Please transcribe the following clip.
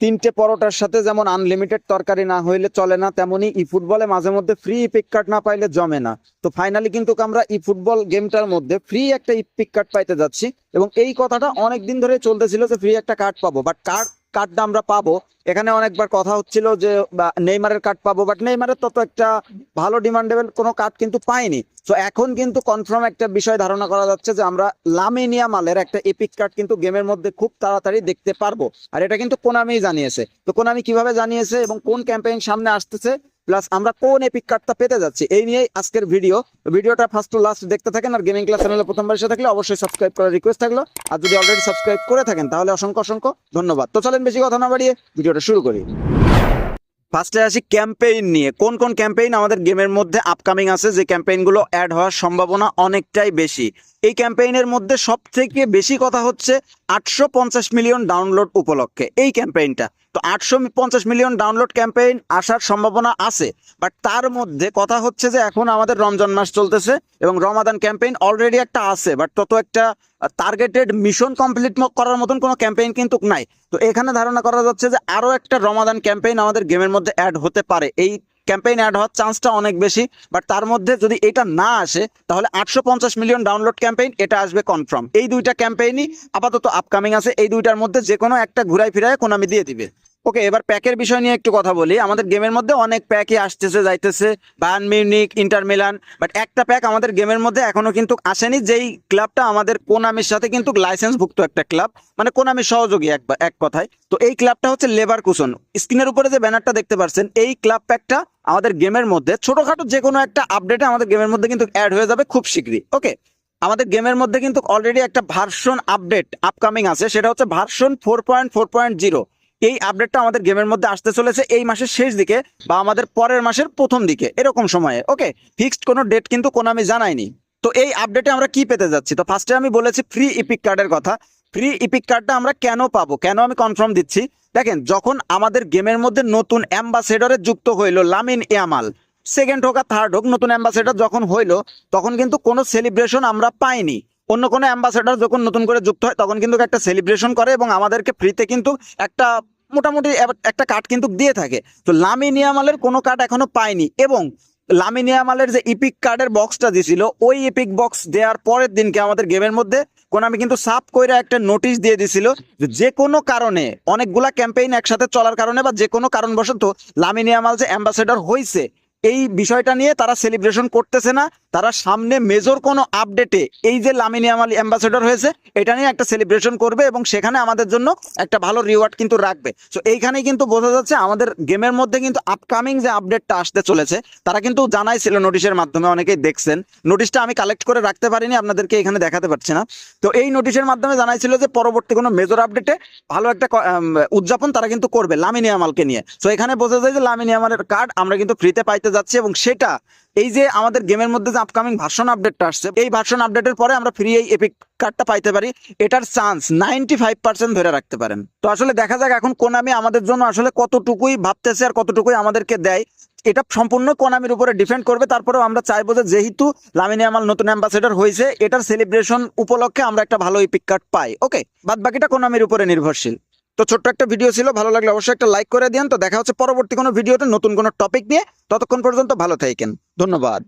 তিনটে পরোটার সাথে যেমন আনলিমিটেড তরকারি না হইলে চলে না, তেমনি ই ফুটবলে মাঝে মধ্যে ফ্রি পিক কার্ড না পাইলে জমে না। তো ফাইনালি কিন্তু আমরা ই ফুটবল গেমটার মধ্যে ফ্রি একটা ই পিক কার্ড পাইতে যাচ্ছি এবং এই কথাটা অনেক দিন ধরে চলতেছিল যে ফ্রি একটা কার্ড পাবো। বাট কার্ড কার্ডটা আমরা পাবো এখানে অনেকবার কথা হচ্ছিল যে নেইমারের কার্ড পাবো বাট নেইমারের তত একটা ভালো ডিমান্ডেবল কোনো কার্ড কিন্তু পাইনি। তো এখন কিন্তু কনফার্ম একটা বিষয় ধারণা করা যাচ্ছে যে, আমরা লামিনিয়া মালের একটা এপিক কার্ড কিন্তু গেমের মধ্যে খুব তাড়াতাড়ি দেখতে পারব। আর এটা কিন্তু কোনামি জানিয়েছে। তো কোনামি কীভাবে জানিয়েছে এবং কোন ক্যাম্পেইন সামনে আসতেছে প্লাস আমরা কোন এপিক কার্ডটা পেতে যাচ্ছি, এই নিয়েই আজকের ভিডিও ভিডিওটা ফার্স্ট টু লাস্ট দেখতে থাকেন আর গেমিং ক্লাস চ্যানেলে প্রথমবার এসে থাকলে অবশ্যই সাবস্ক্রাইব করার রিকোয়েস্ট থাকল। আর যদি অলরেডি সাবস্ক্রাইব করে থাকেন, তাহলে অসংখ্য অসংখ্য ধন্যবাদ। তো চলেন বেশি কথা না বাড়িয়ে, ভিডিওটা শুরু করি। ফার্স্টে আসি ক্যাম্পেইন নিয়ে। কোন কোন ক্যাম্পেইন আমাদের গেমের মধ্যে আপকামিং আছে? যে ক্যাম্পেইনগুলো অ্যাড হওয়ার সম্ভাবনা অনেকটাই বেশি। এই ক্যাম্পেইনের মধ্যে সব থেকে বেশি কথা হচ্ছে আটশো পঞ্চাশ মিলিয়ন ডাউনলোড উপলক্ষে। এই ক্যাম্পেইনটা তো আটশো পঞ্চাশ মিলিয়ন ডাউনলোড ক্যাম্পেইন আসার সম্ভাবনা আছে বাট তার মধ্যে কথা হচ্ছে যে এখন আমাদের রমজান মাস চলতেছে এবং রমাদান ক্যাম্পেইন অলরেডি একটা আছে বাট তত একটা টার্গেটেড মিশন কমপ্লিট করার মতন কোনো ক্যাম্পেইন কিন্তু নাই। তো এখানে ধারণা করা যাচ্ছে যে আরও একটা রমাদান ক্যাম্পেইন আমাদের গেমের মধ্যে অ্যাড হতে পারে। এই ক্যাম্পেইন অ্যাড হওয়ার চান্সটা অনেক বেশি, বাট তার মধ্যে যদি এটা না আসে, তাহলে আটশো পঞ্চাশ মিলিয়ন ডাউনলোড ক্যাম্পেইন, এটা আসবে কনফার্ম। এই দুইটা ক্যাম্পেইনই আপাতত আপকামিং আছে, এই দুইটার মধ্যে যে কোনো একটা ঘুরাই ফিরায় কোনামি দিয়ে দিবে। ওকে, এবার প্যাকের বিষয় নিয়ে একটু কথা বলি। আমাদের গেমের মধ্যে অনেক প্যাকই আসতেছে, যাইতেছে Bayern Munich Inter Milan but একটা প্যাক আমাদের গেমের মধ্যে এখনও কিন্তু আসেনি, যেই ক্লাবটা আমাদের কোনামির সাথে কিন্তু লাইসেন্সভুক্ত একটা ক্লাব মানে কোনামির সহযোগী এক এক কথায়। তো এই ক্লাবটা হচ্ছে লেবার কুশন স্ক্রিনের উপরে যে ব্যানারটা দেখতে পাচ্ছেন এই ক্লাব প্যাকটা আমাদের গেমের মধ্যে ছোটখাটো যে কোনো একটা আপডেটে আমাদের গেমের মধ্যে কিন্তু অ্যাড হয়ে যাবে খুব শীঘ্রই ওকে আমাদের গেমের মধ্যে কিন্তু অলরেডি একটা ভার্সন আপডেট আপকামিং আছে, সেটা হচ্ছে version four point four point zero এই আপডেটটা আমাদের গেমের মধ্যে আসতে চলেছে এই মাসের শেষ দিকে বা আমাদের পরের মাসের প্রথম দিকে, এরকম সময়ে ওকে ফিক্সড কোনো ডেট কিন্তু কোনো আমি জানাইনি। তো এই আপডেটে আমরা কি পেতে যাচ্ছি? তো ফার্স্টে আমি বলেছি ফ্রি ইপিক কার্ডের কথা। ফ্রি ইপিক কার্ডটা আমরা কেন পাবো? কেন আমি কনফার্ম দিচ্ছি? দেখেন, যখন আমাদের গেমের মধ্যে নতুন অ্যাম্বাসেডরে যুক্ত হইল লামিন ইয়ামাল সেকেন্ড হোক আর থার্ড হোক, নতুন অ্যাম্বাসেডর যখন হইল, তখন কিন্তু কোনো সেলিব্রেশন আমরা পাইনি। অন্য কোনো অ্যাম্বাসেডর যখন নতুন করে যুক্ত হয়, তখন কিন্তু একটা সেলিব্রেশন করে এবং আমাদেরকে ফ্রিতে কিন্তু একটা মোটামুটি একটা কার্ড কিন্তু দিয়ে থাকে। তো লামিনিয়ামালের কোনো কার্ড এখনও পাইনি এবং লামিনিয়ামালের যে ইপিক কার্ডের বক্সটা দিছিল, ওই ইপিক বক্স দেওয়ার পরের দিনকে আমাদের গেমের মধ্যে কোন আমি কিন্তু সাপ কইরা একটা নোটিশ দিয়ে দিছিল যে কোনো কারণে অনেকগুলা ক্যাম্পেইন একসাথে চলার কারণে বা যে কোনো কারণবশত লামিনিয়ামাল যে অ্যাম্বাসেডর হয়েছে এই বিষয়টা নিয়ে তারা সেলিব্রেশন করতেছে না। তারা সামনে মেজর কোনো আপডেটে এই যে লামিনিয়ামাল অ্যাম্বাসেডর হয়েছে, এটা নিয়ে একটা সেলিব্রেশন করবে এবং সেখানে আমাদের জন্য একটা ভালো রিওয়ার্ড কিন্তু রাখবে। সো এইখানেই কিন্তু বোঝা যাচ্ছে আমাদের গেমের মধ্যে কিন্তু আপকামিং যে আপডেটটা আসতে চলেছে, তারা কিন্তু জানাইছিল নোটিশের মাধ্যমে, অনেকেই দেখছেন। নোটিশটা আমি কালেক্ট করে রাখতে পারিনি, আপনাদেরকে এখানে দেখাতে পারছি না। তো এই নোটিশের মাধ্যমে জানাইছিল যে পরবর্তী কোনো মেজর আপডেটে ভালো একটা উদযাপন তারা কিন্তু করবে লামিনিয়ামালকে নিয়ে। তো এখানে বোঝা যায় যে লামিনিয়ামালের কার্ড আমরা কিন্তু ফ্রিতে পাইতে যাচ্ছি এবং সেটা এই যে আমাদের গেমের মধ্যে যে আপকামিং ভার্সন আপডেটটা আসছে, এই ভার্সন আপডেটের পরে আমরা ফ্রি এই এপিক কার্ডটা পাইতে পারি। এটার চান্স নাইনটি ফাইভ পার্সেন্ট ধরে রাখতে পারেন। তো আসলে দেখা যাক এখন কোনামি আমাদের জন্য আসলে কতটুকুই ভাবতেছে আর কতটুকুই আমাদেরকে দেয়। এটা সম্পূর্ণ কোনামির উপরে ডিপেন্ড করবে। তারপরেও আমরা চাইব যে যেহেতু লামিনী আমাল নতুন অ্যাম্বাসেডর হয়েছে, এটার সেলিব্রেশন উপলক্ষে আমরা একটা ভালো ইপিক কার্ড পাই। ওকে বাদ বাকিটা কোনামির উপরে নির্ভরশীল। তো ছোট্ট একটা ভিডিও ছিল, ভালো লাগলে অবশ্যই একটা লাইক করে দিন তো দেখা হচ্ছে পরবর্তী কোনো ভিডিওতে নতুন কোনো টপিক নিয়ে। ততক্ষণ পর্যন্ত ভালো থাকেন। ধন্যবাদ।